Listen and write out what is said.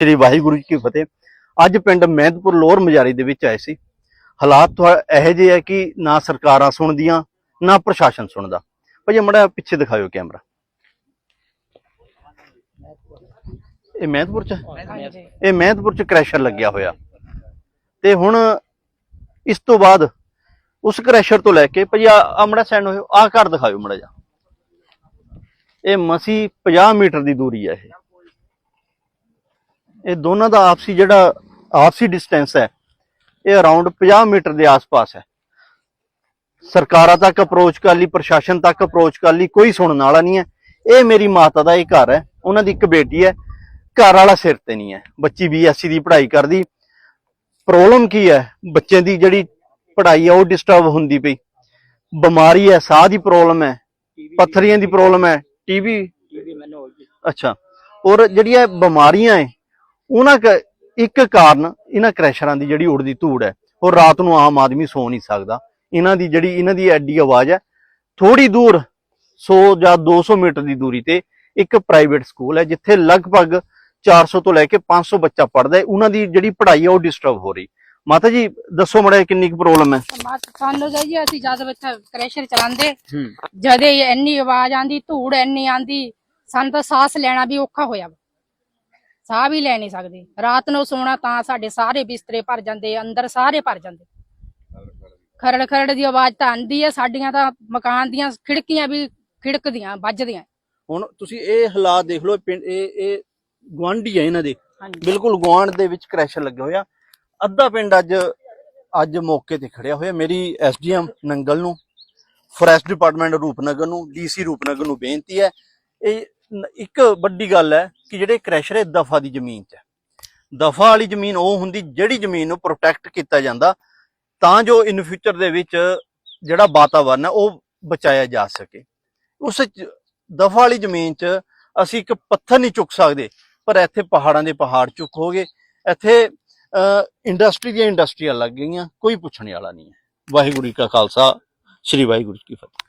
ਸ੍ਰੀ ਵਾਹਿਗੁਰੂ ਜੀ ਕੀ ਫਤਿਹ। ਅੱਜ ਪਿੰਡ ਮਹਿਦਪੁਰ ਲੋਰ ਮਜਾਰੀ ਦੇ ਵਿੱਚ ਆਏ ਸੀ। ਹਾਲਾਤ ਇਹੋ ਜਿਹੇ ਹੈ ਕਿ ਨਾ ਸਰਕਾਰਾਂ ਸੁਣਦੀਆਂ, ਨਾ ਪ੍ਰਸ਼ਾਸਨ ਸੁਣਦਾ। ਭਾਈ ਮੜਾ ਪਿੱਛੇ ਦਿਖਾਇਓ ਕੈਮਰਾ। ਇਹ ਮਹਿਦਪੁਰ ਚ? ਇਹ ਮਹਿਦਪੁਰ ਚ ਕ੍ਰੈਸ਼ਰ ਲੱਗਿਆ ਹੋਇਆ। ਤੇ ਹੁਣ ਇਸ ਤੋਂ ਬਾਅਦ ਉਸ ਕ੍ਰੈਸ਼ਰ ਤੋਂ ਲੈ ਕੇ ਭਾਈ ਆ ਮੜਾ ਸੈਂਡ ਹੋਇਓ ਆ ਘਰ ਦਿਖਾਇਓ ਮੜਾ ਜਾ ਇਹ ਮਸੀ 50 ਮੀਟਰ ਦੀ ਦੂਰੀ ਹੈ ਇਹ। ਇਹ ਦੋਨਾਂ ਦਾ ਆਪਸੀ ਜਿਹੜਾ ਆਪਸੀ ਡਿਸਟੈਂਸ ਹੈ ਇਹ ਅਰਾਊਂਡ 50 ਮੀਟਰ ਦੇ ਆਸ-ਪਾਸ ਹੈ। ਸਰਕਾਰਾਂ ਤੱਕ ਅਪਰੋਚ ਕਰ ਲਈ ਪ੍ਰਸ਼ਾਸਨ ਤੱਕ ਅਪਰੋਚ ਕਰ ਲਈ ਕੋਈ ਸੁਣਨ ਵਾਲਾ ਨਹੀਂ ਹੈ। ਇਹ ਮੇਰੀ ਮਾਤਾ ਦਾ ਇਹ ਘਰ ਹੈ ਉਹਨਾਂ ਦੀ ਇੱਕ ਬੇਟੀ ਹੈ ਘਰ ਵਾਲਾ ਸਿਰ ਤੇ ਨਹੀਂ ਹੈ। ਬੱਚੀ ਬੀਐਸਸੀ ਦੀ ਪੜ੍ਹਾਈ ਕਰਦੀ। ਪ੍ਰੋਬਲਮ ਕੀ ਹੈ? ਬੱਚਿਆਂ ਦੀ ਜਿਹੜੀ ਪੜ੍ਹਾਈ ਹੈ ਉਹ ਡਿਸਟਰਬ ਹੁੰਦੀ ਪਈ। ਬਿਮਾਰੀ ਹੈ ਸਾਹ ਦੀ ਪ੍ਰੋਬਲਮ ਹੈ ਪੱਥਰੀਆਂ ਦੀ ਪ੍ਰੋਬਲਮ ਹੈ। ਟੀਬੀ ਅੱਛਾ। ਔਰ ਜਿਹੜੀਆਂ ਬਿਮਾਰੀਆਂ ਹੈ ਉਹਨਾਂ ਕ ਇੱਕ ਕਾਰਨ ਇਹਨਾਂ ਕ੍ਰੈਸ਼ਰਾਂ ਦੀ ਜਿਹੜੀ ਉੜਦੀ ਧੂੜ ਹੈ ਔਰ ਰਾਤ ਨੂੰ ਆਮ ਆਦਮੀ ਸੌ ਨਹੀਂ ਸਕਦਾ। ਇਹਨਾਂ ਦੀ ਜਿਹੜੀ ਇਹਨਾਂ ਦੀ ਐਡੀ ਆਵਾਜ਼ ਹੈ ਥੋੜੀ ਦੂਰ 100 ਜਾਂ 200 ਮੀਟਰ ਦੀ ਦੂਰੀ ਤੇ ਇੱਕ ਪ੍ਰਾਈਵੇਟ ਸਕੂਲ ਹੈ ਜਿੱਥੇ ਲਗਭਗ 400 ਤੋਂ ਲੈ ਕੇ 500 ਬੱਚਾ ਪੜ੍ਹਦਾ ਹੈ। ਉਹਨਾਂ ਦੀ ਜਿਹੜੀ ਪੜ੍ਹਾਈ ਹੈ ਉਹ ਡਿਸਟਰਬ ਹੋ ਰਹੀ। ਮਾਤਾ ਜੀ ਦੱਸੋ ਮੜਾ ਕਿੰਨੀ ਕੁ ਪ੍ਰੋਬਲਮ ਹੈ? ਸਾਨੂੰ ਜਾਈਏ ਅਸੀਂ ਜਦ ਬੱਚਾ ਕ੍ਰੈਸ਼ਰ ਚਲਾਉਂਦੇ ਜਦ ਇਹ ਇੰਨੀ ਆਵਾਜ਼ ਆਂਦੀ ਧੂੜ ਇੰਨੀ ਆਂਦੀ ਸਾਨੂੰ ਤਾਂ ਸਾਹ ਲੈਣਾ ਵੀ ਔਖਾ ਹੋਇਆ ਵਾ। ਸਾਹ ਵੀ ਲੈ ਨਹੀਂ ਸਕਦੇ। ਰਾਤ ਨੂੰ ਸੋਣਾ ਤਾਂ ਸਾਡੇ ਸਾਰੇ ਬਿਸਤਰੇ ਭਰ ਜਾਂਦੇ ਅੰਦਰ ਸਾਰੇ ਭਰ ਜਾਂਦੇ। ਖਰੜ ਖਰੜ ਦੀ ਆਵਾਜ਼ ਤਾਂ ਆਂਦੀ ਹੈ ਸਾਡੀਆਂ ਤਾਂ ਮਕਾਨ ਦੀਆਂ ਖਿੜਕੀਆਂ ਵੀ ਖਿੜਕਦੀਆਂ ਵੱਜਦੀਆਂ। ਹੁਣ ਤੁਸੀਂ ਇਹ ਹਾਲਾਤ ਦੇਖ ਲਓ ਇਹ ਪਿੰਡ ਇਹ ਇਹ ਗੁਆਂਢੀ ਹੈ ਇਹਨਾਂ ਦੇ। ਬਿਲਕੁਲ ਗੁਆਂਢ ਦੇ ਵਿੱਚ ਕ੍ਰੈਸ਼ਰ ਲੱਗਿਆ ਹੋਇਆ ਅੱਧਾ ਪਿੰਡ ਅੱਜ ਅੱਜ ਮੌਕੇ ਤੇ ਖੜਿਆ ਹੋਇਆ। ਮੇਰੀ ਐਸਡੀਐਮ ਨੰਗਲ ਨੂੰ ਫੋਰੈਸਟ ਡਿਪਾਰਟਮੈਂਟ ਰੂਪਨਗਰ ਨੂੰ ਡੀਸੀ ਰੂਪਨਗਰ ਨੂੰ ਬੇਨਤੀ ਹੈ। ਇਹ ਇੱਕ ਵੱਡੀ ਗੱਲ ਹੈ ਕਿ ਜਿਹੜੇ ਕ੍ਰੈਸ਼ਰ ਹੈ, ਦਫਾ ਦੀ ਜ਼ਮੀਨ 'ਚ ਹੈ। ਦਫਾ ਵਾਲੀ ਜ਼ਮੀਨ ਉਹ ਹੁੰਦੀ ਜਿਹੜੀ ਜ਼ਮੀਨ ਨੂੰ ਪ੍ਰੋਟੈਕਟ ਕੀਤਾ ਜਾਂਦਾ, ਤਾਂ ਜੋ ਇਨ ਫਿਊਚਰ ਦੇ ਵਿੱਚ ਜਿਹੜਾ ਵਾਤਾਵਰਨ ਹੈ, ਉਹ ਬਚਾਇਆ ਜਾ ਸਕੇ। ਉਸ ਦਫਾ ਵਾਲੀ ਜ਼ਮੀਨ 'ਚ ਅਸੀਂ ਇੱਕ ਪੱਥਰ ਨਹੀਂ ਚੁੱਕ ਸਕਦੇ, ਪਰ ਇੱਥੇ ਪਹਾੜਾਂ ਦੇ ਪਹਾੜ ਚੁੱਕ ਹੋ ਗਏ। ਇੱਥੇ ਇੰਡਸਟਰੀ ਦੀਆਂ ਇੰਡਸਟਰੀਆਂ ਲੱਗ ਗਈਆਂ, ਕੋਈ ਪੁੱਛਣ ਵਾਲਾ ਨਹੀਂ ਹੈ। ਵਾਹਿਗੁਰੂ ਜੀ ਕਾ ਖਾਲਸਾ, ਸ੍ਰੀ ਵਾਹਿਗੁਰੂ ਜੀ ਕੀ ਫਤਿਹ।